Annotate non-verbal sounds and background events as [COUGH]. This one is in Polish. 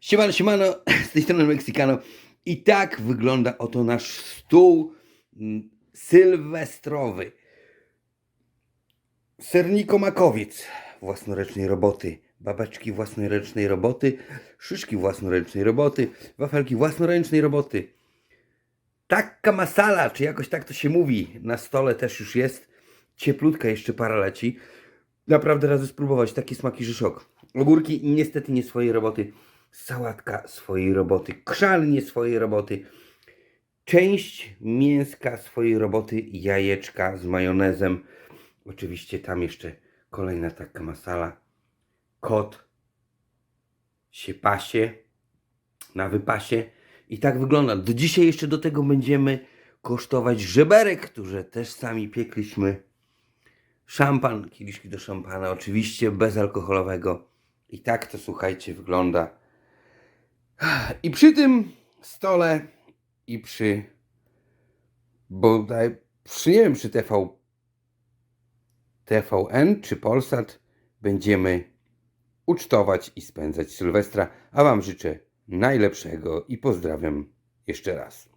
Siemano, siemano, [CLEARS THROAT] z tej strony Meksykano. I tak wygląda oto nasz stół mm, sylwestrowy. Serniko makowiec własnoręcznej roboty, babeczki własnoręcznej roboty, szyszki własnoręcznej roboty, wafelki własnoręcznej roboty. Taka masala, czy jakoś tak to się mówi, na stole też już jest. Cieplutka jeszcze para leci. Naprawdę razy spróbować, taki smaki, że szok. Ogórki niestety nie swojej roboty. Sałatka swojej roboty. Krzan nie swojej roboty. Część mięska swojej roboty. Jajeczka z majonezem. Oczywiście tam jeszcze kolejna taka masala. Kot się pasie na wypasie. I tak wygląda. Do dzisiaj jeszcze do tego będziemy kosztować żeberek, które też sami piekliśmy. Szampan, kieliszki do szampana, oczywiście bezalkoholowego. I tak to słuchajcie wygląda. I przy tym stole i przy bodaj przy nie wiem czy TV TVN czy Polsat będziemy ucztować i spędzać Sylwestra, a wam życzę najlepszego i pozdrawiam jeszcze raz.